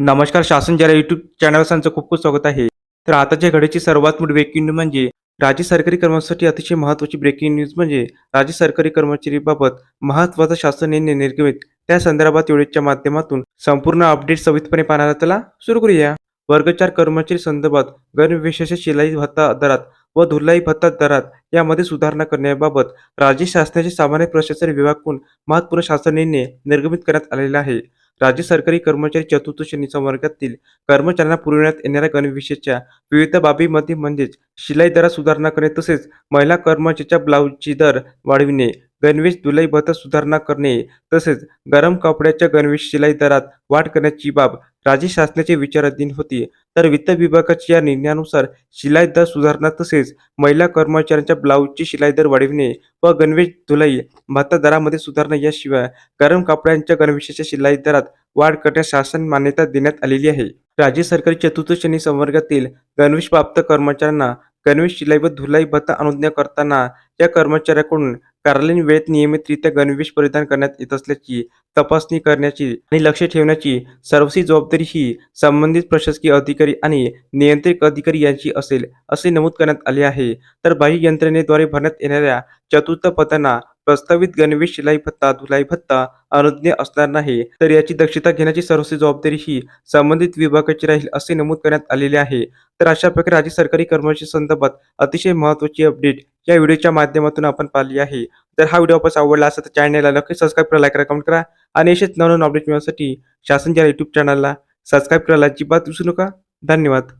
नमस्कार शासन जरा युट्यूब चॅनल सांचं खूप खूप स्वागत आहे. तर आताच्या घडीची सर्वात मोठी ब्रेकिंग न्यूज म्हणजे राज्य सरकारी कर्मचाऱ्यांसाठी अतिशय महत्त्वाची ब्रेकिंग न्यूज म्हणजे राज्य सरकारी कर्मचारीबाबत महत्त्वाचा शासन निर्णय निर्गमित. त्या संदर्भात व्हिडिओच्या माध्यमातून संपूर्ण अपडेट सविस्तरपणे पाहण्याला त्याला सुरू करूया. वर्ग चार कर्मचारी संदर्भात गैरविशेष शिलाई भत्ता दरात व धुलाई भत्ता दरात यामध्ये सुधारणा करण्याबाबत राज्य शासनाचे सामान्य प्रशासन विभागाकडून महत्त्वपूर्ण शासन निर्णय निर्गमित करण्यात आलेला आहे. राज्य सरकारी कर्मचारी चतुर्थ श्रेणी संवर्गातील कर्मचाऱ्यांना पुरविण्यात येणाऱ्या गणवेशाच्या विविध बाबीमध्ये म्हणजेच शिलाई दरात सुधारणा करणे तसेच महिला कर्मचाऱ्याच्या ब्लाऊजची दर वाढविणे गणवेश धुलाई भत्ता सुधारणा करणे तसेच गरम कपड्याच्या गणवेश शिलाई दरात वाढ करण्याची बाब राज्य शासनाचे विचाराधीन होती. तर वित्त विभागाच्या या निर्णयानुसार शिलाई दर सुधारणा तसेच महिला कर्मचाऱ्यांच्या ब्लाऊजची शिलाई दर वाढविणे व गणवेश धुलाई भत्ता दरामध्ये सुधारणा याशिवाय गरम कपड्यांच्या गणवेशाच्या शिलाई दरात वाढ करण्यास शासन मान्यता देण्यात आलेली आहे. राज्य सरकारी चतुर्थ श्रेणी संवर्गातील गणवेश प्राप्त कर्मचाऱ्यांना गणवेश शिलाई व धुलाई भत्ता अनुज्ञा करताना या कर्मचाऱ्याकडून कार्यालयीन वेळेत नियमितरित्या गणवेश परिधान करण्यात येत असल्याची तपासणी करण्याची आणि लक्ष ठेवण्याची सर्वसी जबाबदारी ही संबंधित प्रशासकीय अधिकारी आणि नियंत्रित अधिकारी यांची असेल असे नमूद करण्यात आले आहे. तर बाह्य यंत्रणेद्वारे भरण्यात येणाऱ्या चतुर्थ पदांना प्रस्तावित गणवेश शिलाई भत्ता धुलाई भत्ता अनुज्ञ असणार नाही तर याची दक्षता घेण्याची सर्वस्वी जबाबदारी ही संबंधित विभागाची राहील असे नमूद करण्यात आलेले आहे. तर अशा प्रकारे राज्य सरकारी कर्मचारी संदर्भात अतिशय महत्त्वाची अपडेट या व्हिडिओच्या माध्यमातून आपण पाहिली आहे. जर हा व्हिडिओ आपण आवडला असेल तर चॅनलला नक्की सबस्क्राईब करा लाईक करा कमेंट करा आणि असेच नवनवीन अपडेट मिळवण्यासाठी शासनच्या युट्यूब चॅनलला सबस्क्राईब करायला अजिबात विसरू नका. धन्यवाद.